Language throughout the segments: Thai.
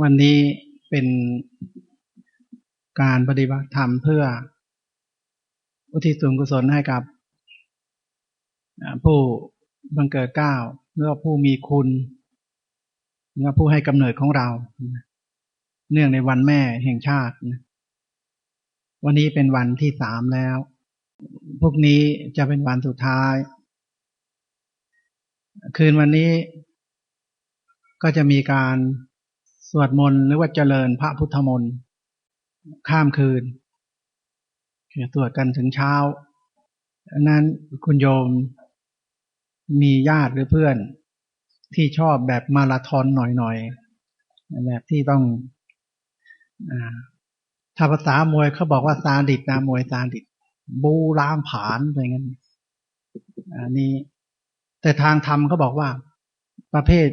วันนี้เป็นการปฏิบัติธรรมเพื่ออุทิศส่วนกุศลให้กับผู้บังเกิดเก้าหรือว่าผู้มีคุณหรือว่าผู้ให้กำเนิดของเรา เนื่องในวันแม่แห่งชาติ วันนี้เป็นวันที่สามแล้ว พวกนี้จะเป็นวันสุดท้าย คืนวันนี้ก็จะมีการ สวดมนต์หรือว่าเจริญพระพุทธมนต์ข้ามคืนจะสวดกันถึงเช้าดังนั้นคุณโยมมีญาติหรือเพื่อน ที่ชอบแบบมาราธอนหน่อยๆแบบที่ต้องอถ้าภาษามวยเขาบอกว่าซาดิสนะมวยซาดิสบูรามผานอะไรเงี้ยอันนี้ แต่ทางธรรมเขาบอกว่า ประเภท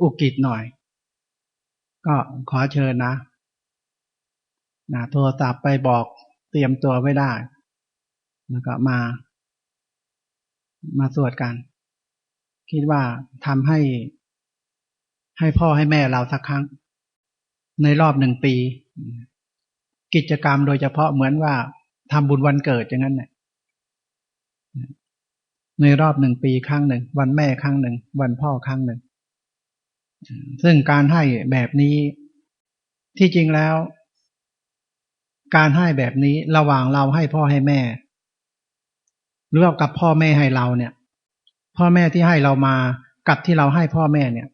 อุกิจหน่อย ก็ขอเชิญนะนะโทรศัพท์ไปบอกเตรียมตัวไว้ได้ แล้วก็มา มาสวดกัน คิดว่าทำให้ ให้พ่อให้แม่เราสักครั้ง ในรอบหนึ่งปี กิจกรรมโดยเฉพาะเหมือนว่าทำบุญวันเกิดอย่างนั้นเนี่ยในรอบหนึ่งปีครั้งหนึ่ง วันแม่ครั้งหนึ่ง วันพ่อครั้งหนึ่ง ซึ่งการให้แบบนี้ที่จริงแล้ว การให้แบบนี้ระหว่างเราให้พ่อให้แม่ หรือกับพ่อแม่ให้เราเนี่ย พ่อแม่ที่ให้เรามากับที่เราให้พ่อแม่เนี่ย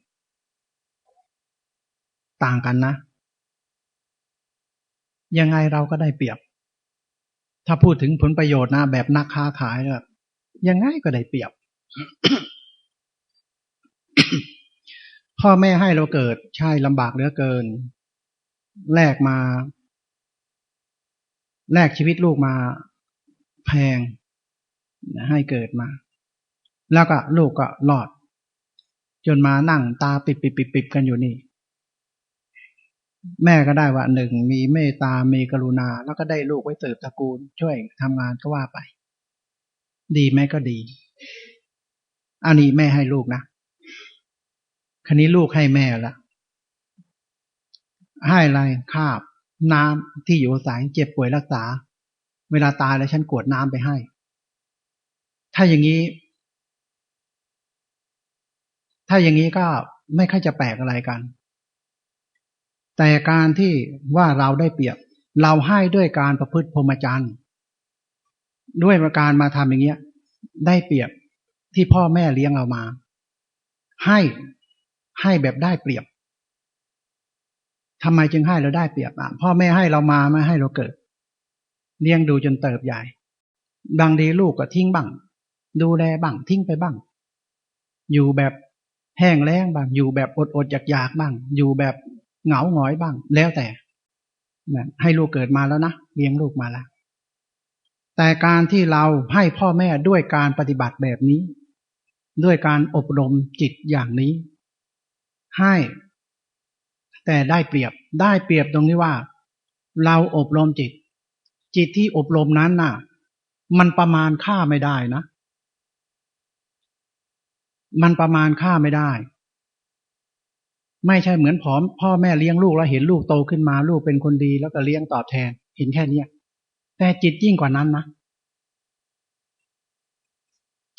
ต่างกันนะ ยังไงเราก็ได้เปรียบ ถ้าพูดถึงผลประโยชน์นะแบบนักค้าขายแบบยังไงก็ได้เปรียบ พ่อแม่ให้เราเกิด ใช่ลำบากเหลือเกิน แลกมา แลกชีวิตลูกมา แพงให้เกิดมา แล้วก็ลูกก็รอด จนมานั่งตาปิดปิดปิดปิดกันอยู่นี่ แม่ก็ได้ว่าหนึ่งมีเมตตา มีกรุณา แล้วก็ได้ลูกไว้เติบตระกูล ช่วยทำงานก็ว่าไป ดีแม่ก็ดี อันนี้แม่ให้ลูกนะ คันนี้ลูกให้แม่ละให้อะไรคาบ น้ำที่อยู่อาศัยเจ็บป่วยรักษา เวลาตายแล้วฉันกวดน้ำไปให้ ถ้าอย่างนี้ ถ้าอย่างนี้ก็ไม่ค่อยจะแปลกอะไรกัน แต่การที่ว่าเราได้เปรียบ เราให้ด้วยการประพฤติพรหมจรรย์ด้วยประการมาทำอย่างเงี้ย ได้เปรียบที่พ่อแม่เลี้ยงเรามา ให้ ให้แบบได้เปรียบทำไมจึงให้เราได้เปรียบอะพ่อแม่ให้เรามาไม่ให้เราเกิด เลี้ยงดูจนเติบใหญ่ บางดีลูกก็ทิ้งบ้าง ดูแลบ้างทิ้งไปบ้าง อยู่แบบแห้งแล้งบ้าง อยู่แบบอดอดอยากอยากบ้าง อยู่แบบเหงาหงอยบ้าง แล้วแต่ให้ลูกเกิดมาแล้วนะเลี้ยงลูกมาแล้วแต่การที่เราให้พ่อแม่ด้วยการปฏิบัติแบบนี้ ด้วยการอบรมจิตอย่างนี้ ให้ แต่ได้เปรียบได้เปรียบตรงนี้ว่า เราอบรมจิต จิตที่อบรมนั้นน่ะ มันประมาณค่าไม่ได้นะ มันประมาณค่าไม่ได้ ไม่ใช่เหมือนผอมพ่อแม่เลี้ยงลูกแล้วเห็นลูกโตขึ้นมาลูกเป็นคนดีแล้วก็เลี้ยงตอบแทน เห็นแค่เนี้ยแต่จิตยิ่งกว่านั้นนะ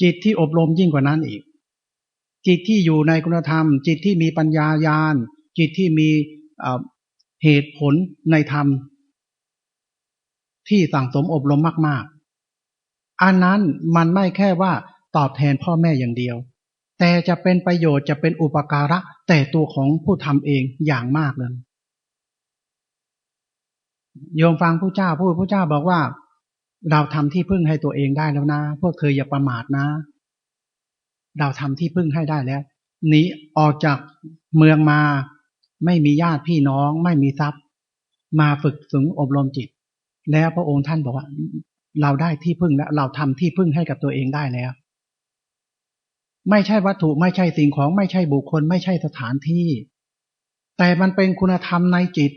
จิตที่อบรมยิ่งกว่านั้นอีก จิตที่อยู่ในคุณธรรม จิตที่มีปัญญายาณ จิตที่มีเหตุผลในธรรม ที่สั่งสมอบรมมาก ๆ อันนั้นมันไม่แค่ว่าตอบแทนพ่อแม่อย่างเดียว แต่จะเป็นประโยชน์จะเป็นอุปการะ แต่ตัวของผู้ทำเองอย่างมากเลยโยมฟังผู้เจ้าพูดผู้เจ้าบอกว่า เราทำที่พึ่งให้ตัวเองได้แล้วนะ พวกเธออย่าประมาทนะ เราทำที่พึ่งให้ได้แล้วหนีออกจากเมืองมา ไม่มีญาติพี่น้องไม่มีทรัพย์ มาฝึกฝึงอบรมจิต แล้วพระองค์ท่านบอกว่า เราได้ที่พึ่งแล้ว เราทำที่พึ่งให้กับตัวเองได้แล้ว ไม่ใช่วัตถุไม่ใช่สิ่งของไม่ใช่บุคคล ไม่ใช่สถานที่ แต่มันเป็นคุณธรรมในจิต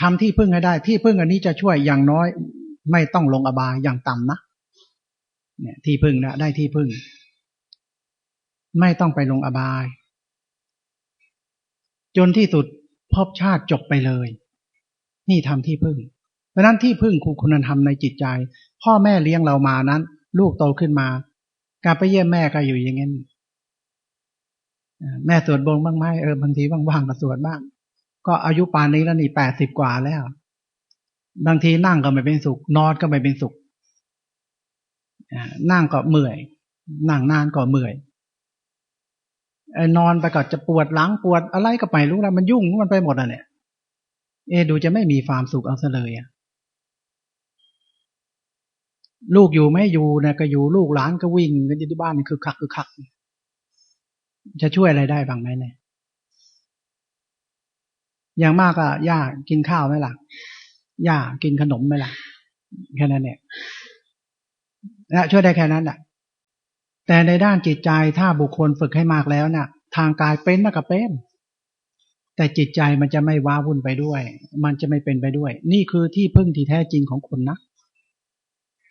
ทำที่พึ่งให้ได้ที่พึ่งอันนี้จะช่วยอย่างน้อย ไม่ต้องลงอบายอย่างต่ำนะ เนี่ยที่พึ่งนะได้ที่พึ่ง ไม่ต้องไปลงอบาย จนที่สุดพบชาติจบไปเลย นี่ทำที่พึ่งเพราะนั้นที่พึ่งครูคุณธรรมในจิตใจ พ่อแม่เลี้ยงเรามานั้น ลูกโตขึ้นมาการไปเยี่ยมแม่ก็อยู่อย่างนั้นแม่สวดบงบ้างไหมเออบางทีว่างๆก็สวดบ้าง ก็อายุป่านนี้แล้วนี่แปดสิบกว่าแล้ว บางทีนั่งก็ไม่เป็นสุข นอนก็ไม่เป็นสุข นั่งก็เมื่อย นั่งนานก็เมื่อยนอนไปก็จะปวดหลังปวดอะไรก็ไปรู้แล้วมันยุ่งมันไปหมดอะเนี่ยเอดูจะไม่มีความสุขเอาซะเลยอะลูกอยู่ไม่อยู่เนี่ยก็อยู่ลูกหลานก็วิ่งกันอยู่ที่บ้านนี่คือคักคือคัก จะช่วยอะไรได้บ้างไหมเนี่ยอย่างมากก็ย่ากินข้าวไหมล่ะย่ากินขนมไหมล่ะแค่นั้นเนี่ย นะช่วยได้แค่นั้นแหละแต่ในด้านจิตใจถ้าบุคคลฝึกให้มากแล้วนะ่ะ ทางกายเป็นนะก็เป็น แต่จิตใจมันจะไม่ว้าวุ่นไปด้วย มันจะไม่เป็นไปด้วย นี่คือที่พึ่งที่แท้จริงของคนนะ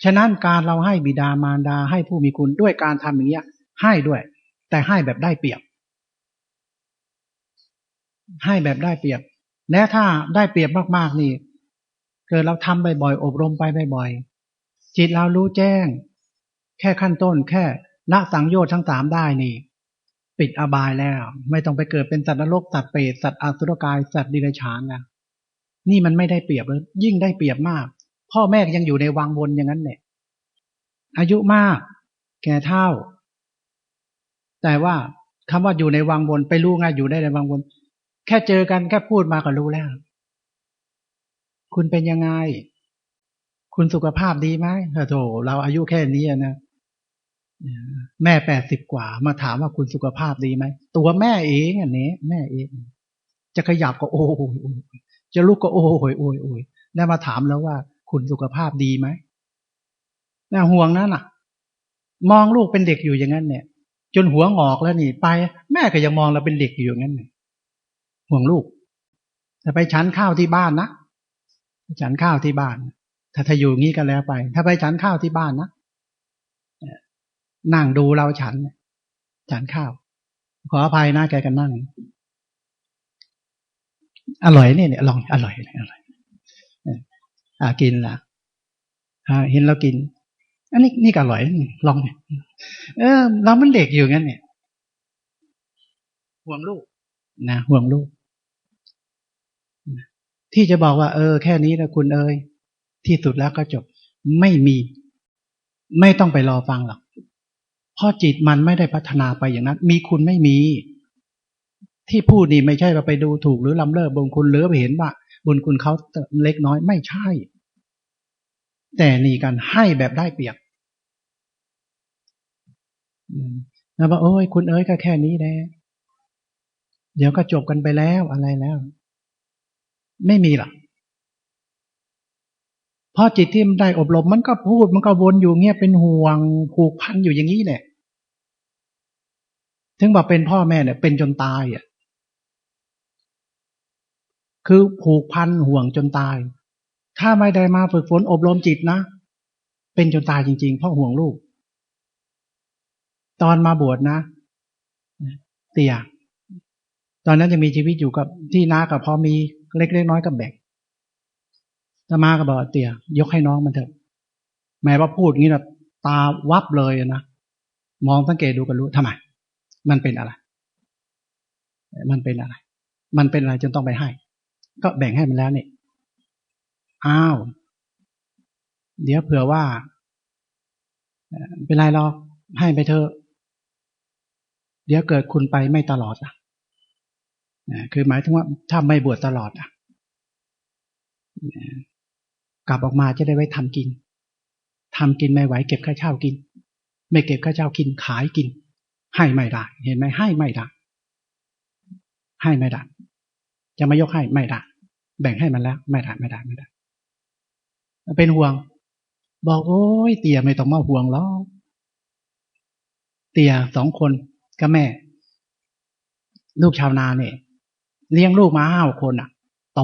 ฉะนั้นการเราให้บิดามารดาให้ผู้มีคุณด้วยการทำอย่างเนี้ย ให้ด้วย แต่ให้แบบได้เปรียบ ให้แบบได้เปรียบ และถ้าได้เปรียบมากๆนี่เกิดเราทำบ่อยๆอบรมไปบ่อยๆจิตเรารู้แจ้ง แค่ขั้นต้น แค่ละสังโยชน์ทั้งสามได้นี่ ปิดอบายแล้ว ไม่ต้องไปเกิดเป็นสัตว์นรกสัตว์เปรตสัตว์อสุรกายสัตว์ดิเรกชันนะนี่มันไม่ได้เปรียบเลยยิ่งได้เปรียบมาก พ่อแม่ยังอยู่ในวังวนอย่างนั้นเนี่ยอายุมาก แก่เท่า แต่ว่าคำว่าอยู่ในวังวนไปรู้ง่ายอยู่ได้ในวังวน แค่เจอกันแค่พูดมาก็รู้แล้ว คุณเป็นยังไง คุณสุขภาพดีไหมโถเราอายุแค่นี้นะ แม่แปดสิบกว่า มาถามว่าคุณสุขภาพดีไหม ตัวแม่เองอันนี้แม่เอง จะขยับก็โอ้ยจะลุกก็โอ้ยโอ้ยโอ้ยได้มาถามแล้วว่า คุณสุขภาพดีไหมน่าห่วงนั่นน่ะ มองลูกเป็นเด็กอยู่อย่างนั้นเนี่ย จนหัวงอกแล้วนี่ ไป แม่ก็ยังมองเราเป็นเด็กอยู่อย่างนั้นเนี่ยห่วงลูกถ้าไปชั้นข้าวที่บ้านนะชั้นข้าวที่บ้าน ถ้าถ้าอยู่งี้ก็แล้วไป ถ้าไปชั้นข้าวที่บ้านนะ นั่งดูเราฉันฉันข้าว ขออภัยนะแกกันนั่ง อร่อยเนี่ยเนี่ยลองอร่อยอร่อยอ่ากินละอ่าเห็นเรากิน อันนี้นี่ก็อร่อยลองเออ เรามันเด็กอยู่งั้นเนี่ย ห่วงลูกนะห่วงลูก ที่จะบอกว่า เออ แค่นี้นะคุณเอ้ยที่สุดแล้วก็จบ ไม่มี ไม่ต้องไปรอฟังหรอก พราะจิตมันไม่ได้พัฒนาไปอย่างนั้น มีคุณไม่มี ที่พูดนี่ไม่ใช่ว่าไปดูถูกหรือลำเลิกบุญคุณหรือไปเห็นว่า บุญคุณเขาเล็กน้อยไม่ใช่ แต่นี่กันให้แบบได้เปรียบแล้วว่าโอ้ยคุณเอ้ยก็แค่นี้แหละเดี๋ยวก็จบกันไปแล้วอะไรแล้ว ไม่มีหรอกพอจิตที่มันได้อบรมมันก็พูดมันก็วนอยู่เงี้ยเป็นห่วงผูกพันอยู่อย่างนี้เนี่ย ถึงบอกเป็นพ่อแม่เนี่ย เป็นจนตายอะ คือผูกพันห่วงจนตาย ถ้าไม่ได้มาฝึกฝนอบรมจิตนะ เป็นจนตายจริงๆ เพราะห่วงลูก ตอนมาบวชนะ เตี่ย ตอนนั้นยังมีชีวิตอยู่กับที่นากับพอมีเล็กๆน้อยกับแบ่งตมาก็บอกเตี่ย ยกให้น้องมันเถอะ แม้ว่าพูดงี้นะตาวับเลยนะ มองสังเกตดูก็รู้ทำไม มันเป็นอะไร มันเป็นอะไร มันเป็นอะไรจนต้องไปให้ ก็แบ่งให้มันแล้วเนี่ยอ้าว เดี๋ยวเผื่อว่าเป็นไรหรอกให้ไปเถอะ เดี๋ยวเกิดคุณไปไม่ตลอดอะคือหมายถึงว่าถ้าไม่บวชตลอดอะกลับออกมาจะได้ไว้ทำกินทำกินไม่ไหวเก็บข้าเช่ากิน ไม่เก็บข้าเช่ากินขายกิน ให้ไม่ได้ เห็นไหมให้ไม่ได้ ให้ไม่ได้ จะมายกให้ไม่ได้ แบ่งให้มันแล้ว ไม่ได้ไม่ได้ไม่ได้ เป็นห่วง บอกโอ้ยเตี่ยไม่ต้องมาห่วงแล้ว เตี่ยสองคนกับแม่ ลูกชาวนาเนี่ยเลี้ยงลูกมาห้าคนอะ โต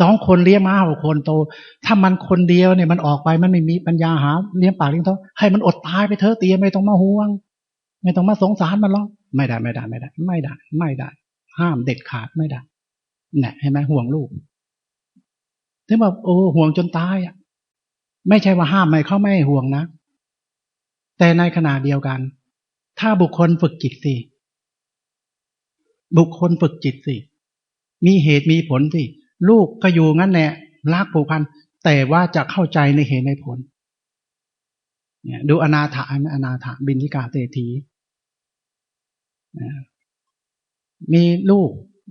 สองคนเลี้ยงมาหกคนโต ถ้ามันคนเดียวเนี่ยมันออกไปมันไม่มีปัญญาหาเลี้ยงปากเลี้ยงท้องให้มันอดตายไปเถอะเตียไม่ต้องมาห่วง ไม่ต้องมาสงสารมันหรอกไม่ได้ไม่ได้ไม่ได้ ไม่ได้ ไม่ได้ ห้ามเด็ดขาดไม่ได้เนี่ยเห็นไหมห่วงลูกถึงบอกโอ้ห่วงจนตายอะ ไม่ใช่ว่าห้ามไม่เขาไม่ห่วงนะ แต่ในขณะเดียวกัน ถ้าบุคคลฝึกจิตสิบุคคลฝึกจิตสิ มีเหตุมีผลสิ ลูกก็อยู่งั้นแหละรักผูกพัน แต่ว่าจะเข้าใจในเหตุในผล เนี่ย ดูอนาถาอนาถาบินทิกาเตที มีลูก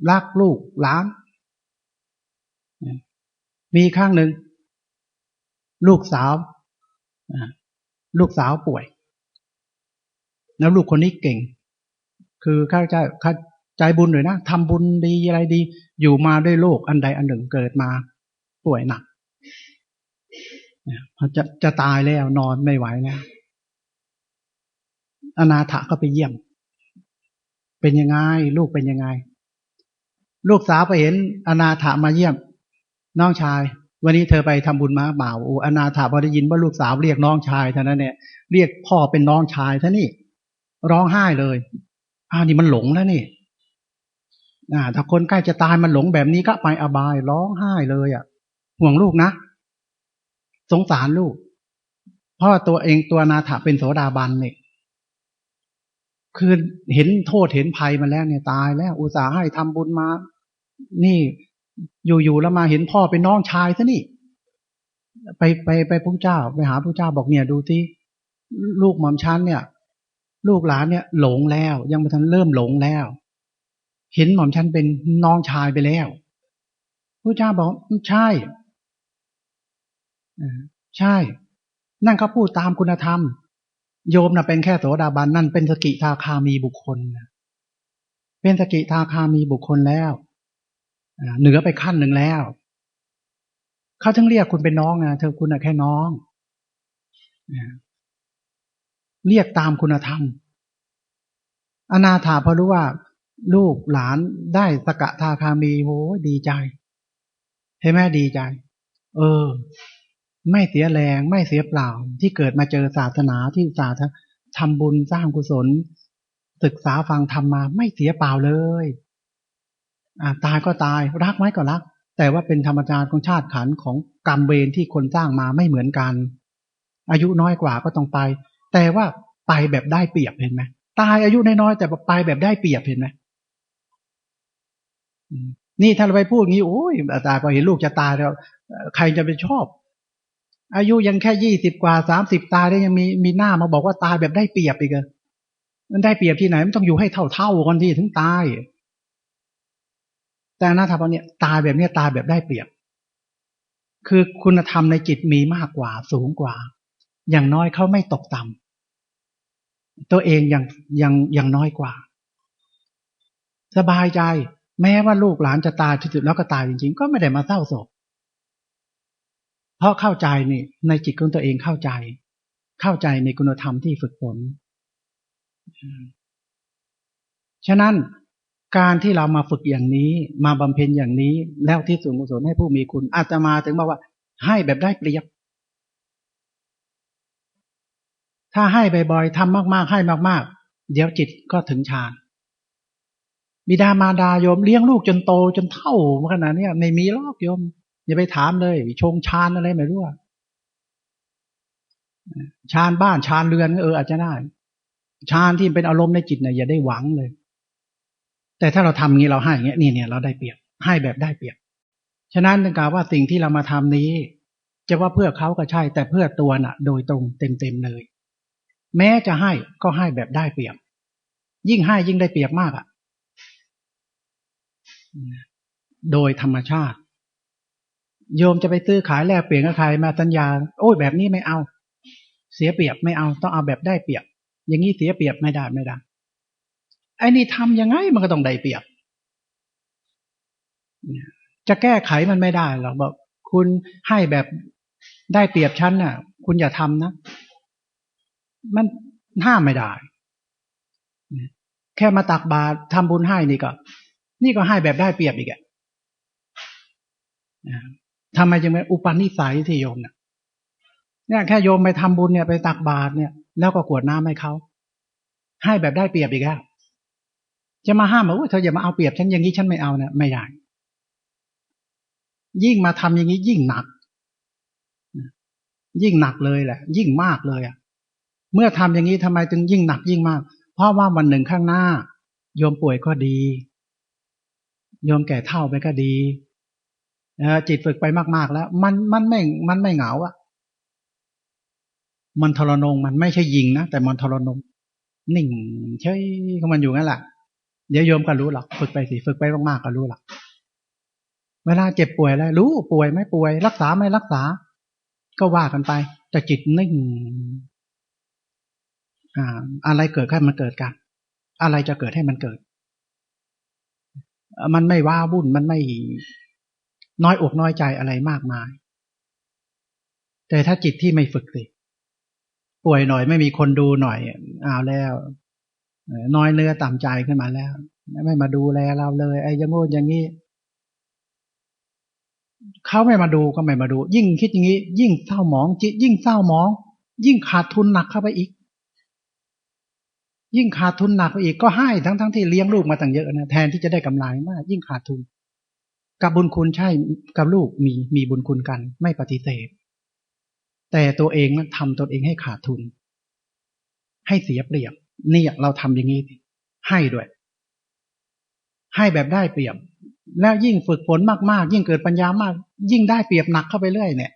รักลูกหลาน มีข้างหนึ่ง ลูกสาวลูกสาวป่วย แล้วลูกคนนี้เก่ง คือข้าใจข้าใจบุญหน่อยนะทำบุญดีอะไรดี อยู่มาด้วยโรคอันใดอันหนึ่งเกิดมา ป่วยหนักจะจะตายแล้วนอนไม่ไหวแล้วอนาถาก็ไปเยี่ยม เป็นยังไง ลูกเป็นยังไง ลูกสาวไปเห็นอนาถามาเยี่ยม น้องชาย วันนี้เธอไปทำบุญมาบ่าวโอ้อนาถาพอได้ยินว่าลูกสาวเรียกน้องชายเท่านั้นเนี่ยเรียกพ่อเป็นน้องชายท่านี่ร้องไห้เลยอ้าวนี่มันหลงแล้วนี่าถ้าคนใกล้จะตายมันหลงแบบนี้ก็ไปอบายร้องไห้เลยอะ ห่วงลูกนะ สงสารลูกเพราะตัวเองตัวนาถาเป็นโสดาบันเนี่ย คือเห็นโทษเห็นภัยมาแล้วเนี่ยตายแล้ว อุตส่าห์ให้ทำบุญมา นี่อยู่ๆแล้วมาเห็นพ่อเป็นน้องชายซะนี่ ไปไปไปพระเจ้า ไปหาพระเจ้าบอกเนี่ยดูที่ลูกหม่อมชันเนี่ย ลูกหลานเนี่ย หลงแล้ว ยังไม่ทันเริ่มหลงแล้ว เห็นหม่อมชันเป็นน้องชายไปแล้วพระเจ้าบอกใช่ใช่ นั่นเขาพูดตามคุณธรรม โยมนะ่ะเป็นแค่โสดาบันนั่นเป็นสกิทาคามีบุคคลเป็นสกิทาคามีบุคคลแล้วเหนือไปขั้นหนึ่งแล้วเขาถึงเรียกคุณเป็นน้องนะเธอคุณแค่น้องเรียกตามคุณธรรม อนาถาพอรู้ว่า ลูกหลานได้สกะทาคามีโหดีใจให้แม่ดีใจ เออ ไม่เสียแรงไม่เสียเปล่า ที่เกิดมาเจอศาสนาที่ศาสทำบุญสร้างกุศล ศึกษาฟังธรรมมาไม่เสียเปล่าเลยอ่าตายก็ตายรักไหมก็รัก แต่ว่าเป็นธรรมชาติของชาติขันของกรรมเวรที่คนสร้างมาไม่เหมือนกัน อายุน้อยกว่าก็ต้องไป แต่ว่าไปแบบได้เปรียบเห็นไหมตายอายุน้อยแต่ไปแบบได้เปรียบเห็นไหมนี่ถ้าเราไปพูดงี้โอ้ยตายพอเห็นลูกจะตายแล้ว ใครจะไปชอบ อายุยังแค่ยี่สิบกว่าสามสิบตายได้ยังมีมีหน้ามาบอกว่าตายแบบได้เปรียบอีกเลยมันได้เปรียบที่ไหนมันต้องอยู่ให้เท่าเท่ากันที่ถึงตาย แต่อนาถาเนี่ยตายแบบเนี้ยตายแบบได้เปรียบ คือคุณธรรมในจิตมีมากกว่าสูงกว่า อย่างน้อยเขาไม่ตกต่ำตัวเองยังยังยังน้อยกว่า สบายใจ แม้ว่าลูกหลานจะตายที่สุดแล้วก็ตายจริงๆ ก็ไม่ได้มาเศร้าโศก เพราะเข้าใจนี่ในจิตของตัวเองเข้าใจ เข้าใจในคุณธรรมที่ฝึกฝนฉะนั้นการที่เรามาฝึกอย่างนี้มาบำเพ็ญอย่างนี้ แล้วที่สูงกุศลให้ผู้มีคุณอาจจะมาถึงบอกว่า ให้แบบได้เปรียบ ถ้าให้บ่อยๆทำมากๆ ให้มากๆ เดี๋ยวจิตก็ถึงฌานบิดามาดาโยมเลี้ยงลูกจนโตจนเท่าขนาดนี้ไม่มีลอกโยม อย่าไปถามเลยชงฌานอะไรไม่รู้ฌานบ้านฌานเรือนเอออาจจะได้ฌานที่เป็นอารมณ์ในจิตเนี่ยอย่าได้หวังเลย แต่ถ้าเราทำอย่างี้เราให้อย่างเงี้ยนี่เนี่ยเราได้เปรียบให้แบบได้เปรียบ ฉะนั้นต้องการว่าสิ่งที่เรามาทำนี้ จะว่าเพื่อเขาก็ใช่ แต่เพื่อตัวน่ะ โดยตรงเต็มๆเลย แม้จะให้ก็ให้แบบได้เปรียบ ยิ่งให้ยิ่งได้เปรียบมากอะ โดยธรรมชาติ โยมจะไปซื้อขายแลกเปลี่ยนกับใครมาสัญญา โอ้ยแบบนี้ไม่เอา เสียเปรียบไม่เอาต้องเอาแบบได้เปรียบ อย่างนี้เสียเปรียบไม่ได้ไม่ได้ไอ้นี่ทำยังไงมันก็ต้องได้เปรียบ จะแก้ไขมันไม่ได้หรอกบอกคุณให้แบบได้เปรียบฉันน่ะ คุณอย่าทำนะ มันห้ามไม่ได้ แค่มาตักบาตรทำบุญให้นี่ก็ นี่ก็ให้แบบได้เปรียบอีกอะ ทำไมจึงเป็นอุปนิสัยที่โยมเนี่ยเนี่ยแค่โยมไปทำบุญเนี่ยไปตักบาตรเนี่ย แล้วก็กวดน้ำให้เขาให้แบบได้เปรียบอีกแล้วจะมาห้ามว่าเธออย่ามาเอาเปรียบฉันอย่างนี้ฉันไม่เอาเนะไม่ได้ยิ่งมาทำอย่างนี้ยิ่งหนัก ยิ่งหนักเลยแหละ ยิ่งมากเลยอะ เมื่อทำอย่างนี้ทำไมจึงยิ่งหนักยิ่งมาก เพราะว่าวันหนึ่งข้างหน้า โยมป่วยก็ดี โยมแก่เท่าไปก็ดี จิตฝึกไปมากๆแล้ว มันมันไม่มันไม่เหงาอะมันทรนงมันไม่ใช่ยิงนะแต่มันทรนงนิ่งเฉยก็มันอยู่งั้นแหละเดี๋ยวโยมก็รู้หรอกฝึกไปสิฝึกไปมากๆก็รู้หรอกเวลาเจ็บป่วยอะไรรู้ป่วยไม่ป่วย รักษาไม่รักษา ก็ว่ากันไป แต่จิตนิ่งอ่า อะไรเกิดขึ้นมันเกิดกัน อะไรจะเกิดให้มันเกิด มันไม่ว้าวุ่นมันไม่ น้อยอกน้อยใจอะไรมากมาย แต่ถ้าจิตที่ไม่ฝึกสิป่วยหน่อยไม่มีคนดูหน่อยเอาแล้ว น้อยเนื้อต่ำใจขึ้นมาแล้ว ไม่มาดูแลเราเลยไอ้ยังโง่อย่างนี้เขาไม่มาดูก็ไม่มาดู ยิ่งคิดอย่างนี้ ยิ่งเศร้าหมอง จิต ยิ่งเศร้าหมอง ยิ่งขาดทุนหนักเข้าไปอีก ยิ่งขาดทุนหนักไปอีกก็ให้ทั้งทั้งที่เลี้ยงลูกมาตั้งเยอะนะแทนที่จะได้กำไรมาก ยิ่งขาดทุน กับบุญคุณใช่กับลูกมีมีบุญคุณกัน ไม่ปฏิเสธ แต่ตัวเองนั้นทำตัวเองให้ขาดทุน ให้เสียเปรียบนี่เราทำอย่างนี้ให้ด้วย ให้แบบได้เปรียบ แล้วยิ่งฝึกฝนมากๆ ยิ่งเกิดปัญญามาก ยิ่งได้เปรียบหนักเข้าไปเรื่อยเนี่ย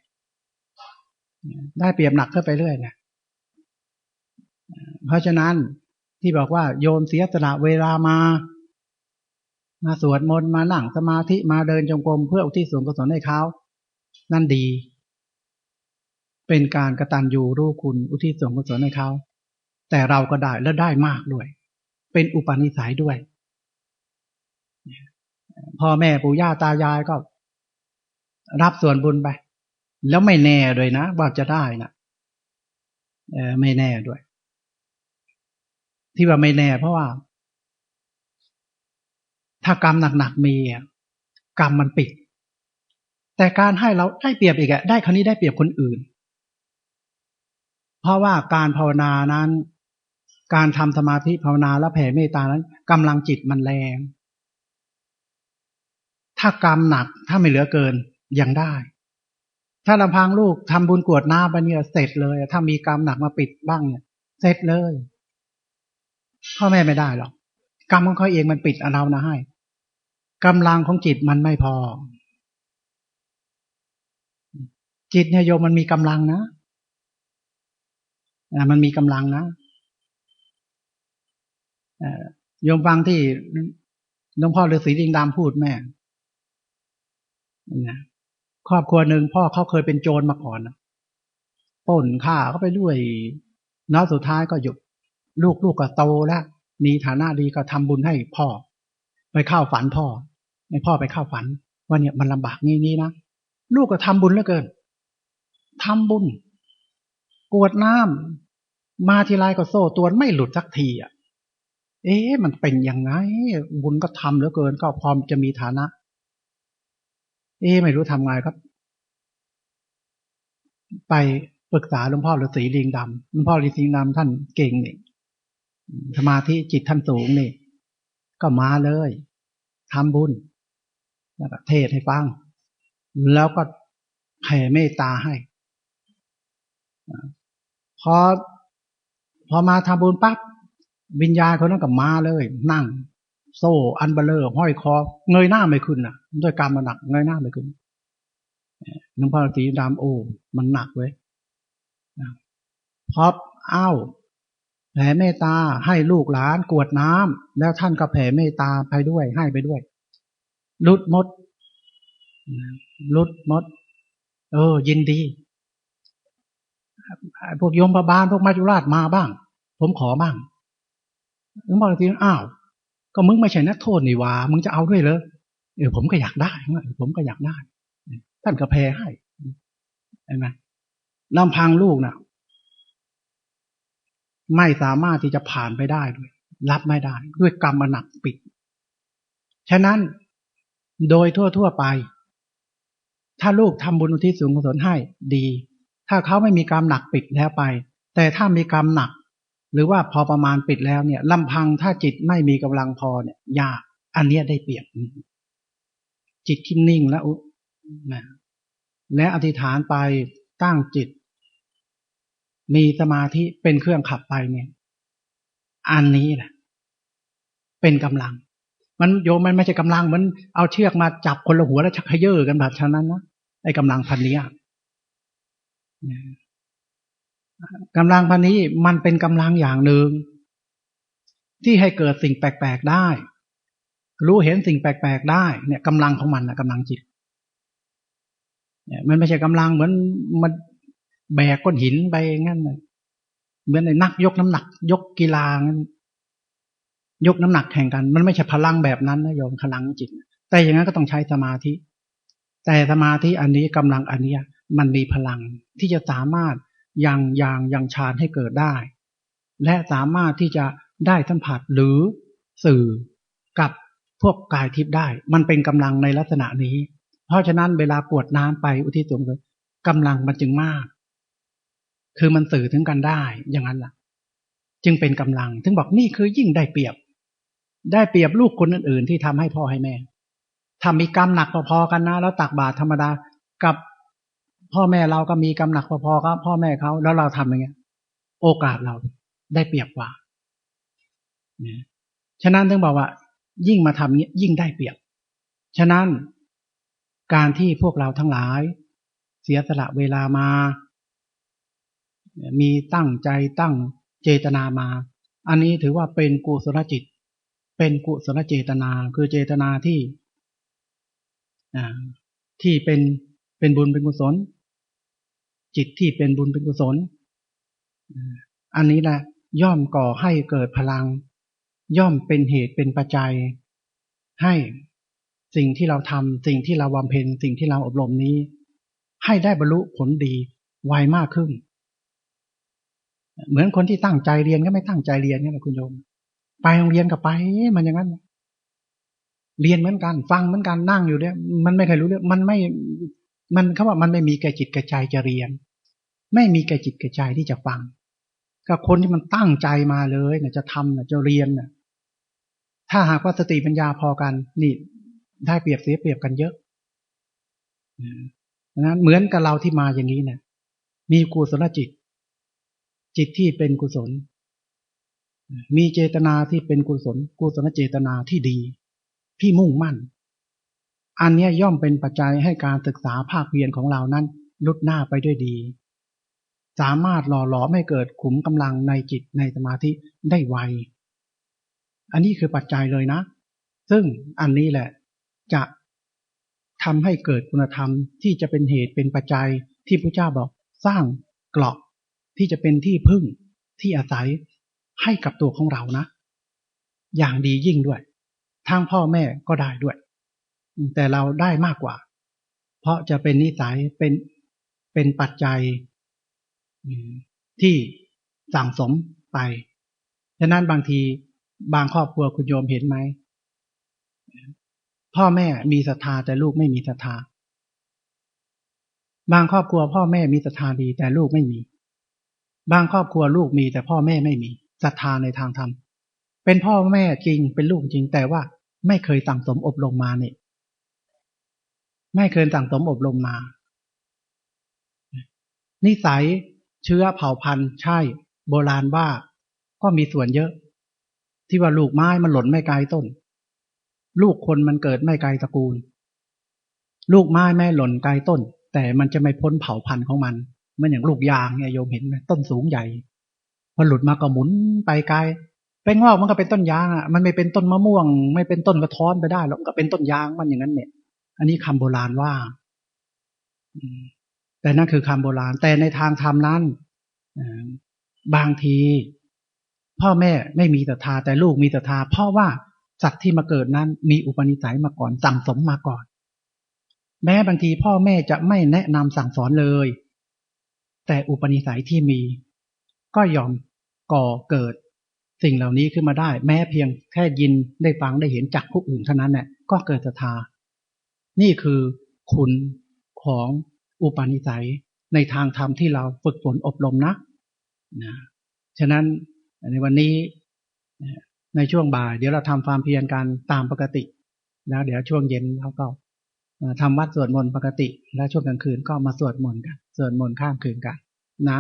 ได้เปรียบหนักเข้าไปเรื่อยเนี่ยเพราะฉะนั้นที่บอกว่าโยมเสียสละเวลามา มาสวดมนต์มานั่งสมาธิมาเดินจงกรมเพื่ออุทิศส่วนกุศลให้เขานั่นดี เป็นการกระตันยูรู้คุณอุทิศส่วนกุศลให้เขาแต่เราก็ได้และได้มากด้วย เป็นอุปนิสัยด้วยพ่อแม่ปู่ย่าตายายก็ รับส่วนบุญไป แล้วไม่แน่ด้วยนะว่าจะได้นะเออไม่แน่ด้วย ที่ว่าไม่แน่เพราะว่า ถ้ากรรมหนักๆมีกรรมมันปิด แต่การให้เราได้เปรียบอีกอะได้คราวนี้ได้เปรียบคนอื่น เพราะว่าการภาวนานั้น การทำสมาธิภาวนาและแผ่เมตตานั้นกำลังจิตมันแรง ถ้ากรรมหนักถ้าไม่เหลือเกินยังได้ ถ้าลำพังลูกทำบุญกวดน้ำไปเนี่ยเสร็จเลย ถ้ามีกรรมหนักมาปิดบ้างเนี่ย เสร็จเลยพ่อแม่ไม่ได้หรอก กรรมของเขาเองมันปิดอเรานะให้กำลังของจิตมันไม่พอ จิตเนี่ยโยมมันมีกำลังนะมันมีกำลังนะโยมฟังที่หลวงพ่อฤาษีดิงดำพูดแม่นะครอบครัวหนึ่งพ่อเขาเคยเป็นโจรมาก่อนป่นฆ่าเขาไปด้วยน้อสุดท้ายก็หยุด ลูกลูกก็โตแล้ว มีฐานะดีก็ทำบุญให้พ่อ ไปเข้าฝันพ่อให้พ่อไปเข้าฝัน ว่าเนี่ยมันลำบากงี้นี้นะลูกก็ทำบุญเหลือเกินทำบุญ กวดน้ำมาทีไรก็โซ่ตัวไม่หลุดสักทีอะ เอ๊ะมันเป็นยังไง บุญก็ทำเหลือเกิน ก็พร้อมจะมีฐานะ เอ๊ะไม่รู้ทำไงครับ ไปปรึกษาหลวงพ่อฤาษีลิงดำหลวงพ่อฤาษีลิงดำท่านเก่งเนี่ย สมาธิจิตท่านสูงนี่ ก็มาเลยทำบุญ แล้วก็เทศให้ฟัง แล้วก็แผ่เมตตาให้พอพอมาทำบุญปั๊บวิญญาณคนนั้นก็มาเลย นั่ง โซ่อันเบลเลอร์ห้อยคอ เงยหน้าไม่ขึ้นอะ ด้วยการมันหนักเงยหน้าไม่ขึ้นหลวงพ่อสีดำโอ้มันหนักเว้ยพออ้าว แผ่เมตตาให้ลูกหลานกวดน้ำแล้วท่านก็แผ่เมตตาไปด้วยให้ไปด้วยลุดมดลุดมด เออ ยินดีพวกโยมประบาลพวกมาจุราชมาบ้าง ผมขอบ้างหลวงพ่อทีอ้าว ก็มึงไม่ใช่นักโทษนี่วามึงจะเอาด้วยเลยเออผมก็อยากได้ผมก็อยากได้ ท่านก็แพ้ให้เห็นไหมลำพังลูกนะ่ะ ไม่สามารถที่จะผ่านไปได้ด้วย รับไม่ได้ ด้วยกรรมหนักปิด ฉะนั้นโดยทั่วๆไป ถ้าลูกทำบุญอุทิศส่วนกุศลให้ดี ถ้าเขาไม่มีกรรมหนักปิดแล้วไป แต่ถ้ามีกรรมหนัก หรือว่าพอประมาณปิดแล้วเนี่ยลำพังถ้าจิตไม่มีกำลังพอเนี่ย ยาก อันเนี้ยได้เปรียบจิตที่นิ่งแล้วนะและอธิษฐานไปตั้งจิต มีสมาธิเป็นเครื่องขับไปเนี่ย อันนี้แหละเป็นกำลัง มันโยมมันไม่ใช่กำลังมันเอาเชือกมาจับคนละหัวแล้วชักขยเยอกันแบบฉะนั้นนะไอ้กำลังพันนี้กำลังพันนี้มันเป็นกำลังอย่างหนึ่งที่ให้เกิดสิ่งแปลกๆได้ รู้เห็นสิ่งแปลกๆได้ เนี่ยกำลังของมันนะกำลังจิตเนี่ยมันไม่ใช่กำลังเหมือนมัน แบกก้อนหินไปงั้นเลยเหมือนในนักยกน้ำหนัก ยกกีฬางั้น ยกน้ำหนักแข่งกัน มันไม่ใช่พลังแบบนั้นนะโยมพลังจิต แต่อย่างนั้นก็ต้องใช้สมาธิ แต่สมาธิอันนี้กำลังอันนี้มันมีพลังที่จะสามารถยังยังยังฌานให้เกิดได้ และสามารถที่จะได้สัมผัสหรือสื่อกับพวกกายทิพย์ได้ มันเป็นกำลังในลักษณะนี้ เพราะฉะนั้นเวลากวดน้ำไปอุทิศส่วนกำลังมันจึงมาก คือมันสื่อถึงกันได้อย่างนั้นล่ะ จึงเป็นกำลังถึงบอกนี่คือยิ่งได้เปรียบ ได้เปรียบลูกคนอื่น ๆ ที่ทำให้พ่อให้แม่ถ้ามีกรรมหนักพอๆกันนะ แล้วตักบาตรธรรมดากับพ่อแม่เราก็มีกำหนักพอๆกับพ่อแม่เขาแล้วเราทำอย่างเงี้ย โอกาสเราได้เปรียบกว่าเนี่ยฉะนั้นถึงบอกว่า ยิ่งมาทำเนี้ยยิ่งได้เปรียบ ฉะนั้นการที่พวกเราทั้งหลาย เสียสละเวลามา มีตั้งใจตั้งเจตนามา อันนี้ถือว่าเป็นกุศลจิต เป็นกุศลเจตนาคือเจตนาที่ที่เป็นเป็นบุญเป็นกุศล จิตที่เป็นบุญเป็นกุศล อันนี้แหละย่อมก่อให้เกิดพลัง ย่อมเป็นเหตุเป็นปัจจัย ให้สิ่งที่เราทำสิ่งที่เราวำเพ็ญสิ่งที่เราอบรมนี้ ให้ได้บรรลุผลดีไวมากขึ้น เหมือนคนที่ตั้งใจเรียนก็ไม่ตั้งใจเรียนนี่แหละคุณโยม ไปโรงเรียนก็ไปมันอย่างนั้น เรียนเหมือนกัน ฟังเหมือนกันนั่งอยู่เนี่ยมันไม่เคยรู้เรื่องมันไม่ มันเขาว่ามันไม่มีแก่จิตแก่ใจจะเรียน ไม่มีแก่จิตแก่ใจที่จะฟังกับคนที่มันตั้งใจมาเลยเนี่ยจะทำเนี่ยจะเรียนเนี่ยถ้าหากว่าสติปัญญาพอกัน นี่ ได้เปรียบเสียเปรียบกันเยอะนั้นเหมือนกับเราที่มาอย่างนี้เนี่ยมีกุศลจิต จิตที่เป็นกุศล มีเจตนาที่เป็นกุศล กุศลเจตนาที่ดี ที่มุ่งมั่น อันนี้ย่อมเป็นปัจจัยให้การศึกษาภาคเรียนของเรานั้นลุดหน้าไปด้วยดี สามารถหล่อหลอมให้เกิดขุมกำลังในจิตในสมาธิได้ไว อันนี้คือปัจจัยเลยนะ ซึ่งอันนี้แหละจะทำให้เกิดคุณธรรมที่จะเป็นเหตุเป็นปัจจัยที่พระเจ้าบอกสร้างเกราะ ที่จะเป็นที่พึ่งที่อาศัยให้กับตัวของเรานะ อย่างดียิ่งด้วยทางพ่อแม่ก็ได้ด้วย แต่เราได้มากกว่า เพราะจะเป็นนิสัยเป็นเป็นปัจจัยที่สั่งสมไป ฉะนั้นบางทีบางครอบครัวคุณโยมเห็นไหม พ่อแม่มีศรัทธาแต่ลูกไม่มีศรัทธา บางครอบครัวพ่อแม่มีศรัทธาดีแต่ลูกไม่มี บางครอบครัวลูกมีแต่พ่อแม่ไม่มีศรัทธาในทางธรรมเป็นพ่อแม่จริงเป็นลูกจริงแต่ว่าไม่เคยสั่งสมอบรมมาเนี่ยไม่เคยสั่งสมอบรมมา นิสัยเชื้อเผ่าพันธุ์ใช่ โบราณว่าก็มีส่วนเยอะ ที่ว่าลูกไม้มันหล่นไม่ไกลต้น ลูกคนมันเกิดไม่ไกลตระกูล ลูกไม้แม่หล่นไกลต้น แต่มันจะไม่พ้นเผ่าพันธุ์ของมัน มือนอย่างลูกยางเนี่ยโยมเห็นไหมต้นสูงใหญ่ พอหลุดมาก็หมุนไปไกลไปงอกมันก็เป็นต้นยางอะมันไม่เป็นต้นมะม่วง ไม่เป็นต้นกระท้อนไปได้หรอกก็เป็นต้นยางมันอย่างนั้นเนี่ย อันนี้คำโบราณว่าแต่นั่นคือคำโบราณ แต่ในทางธรรมนั้นบางที พ่อแม่ไม่มีศรัทธาแต่ลูกมีศรัทธาเพราะว่าสัตว์ที่มาเกิดนั้น มีอุปนิสัยมาก่อนสั่งสมมาก่อน แม้บางทีพ่อแม่จะไม่แนะนำสั่งสอนเลย แต่อุปนิสัยที่มี ก็ยอมก่อเกิด สิ่งเหล่านี้ขึ้นมาได้ แม้เพียงแค่ยินได้ฟังได้เห็นจากผู้อื่นเท่านั้นเนี่ยก็เกิดศรัทธา นี่คือคุณของอุปนิสัยในทางธรรมที่เราฝึกฝนอบรมนะนะฉะนั้นในวันนี้ในช่วงบ่าย เดี๋ยวเราทำความเพียรกันตามปกติ แล้วเดี๋ยวช่วงเย็นเราก็ ทำวัดสวดมนต์ปกติ แล้วช่วงกลางคืนก็มาสวดมนต์กันสวดมนต์ข้ามคืนกันนะ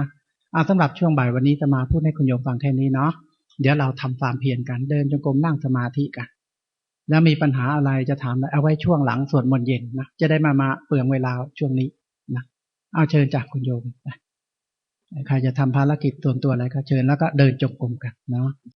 เอาสำหรับช่วงบ่ายวันนี้จะมาพูดให้คุณโยมฟังแค่นี้เนาะเดี๋ยวเราทำความเพียรกันเดินจงกรมนั่งสมาธิกันแล้วมีปัญหาอะไรจะถามเอาไว้ช่วงหลังสวดมนต์เย็นนะจะได้มามาเปลืองเวลาช่วงนี้นะเอาเชิญจากคุณโยมใครจะทำภารกิจส่วนตัวอะไรก็เชิญแล้วก็เดินจงกรมกันเนาะ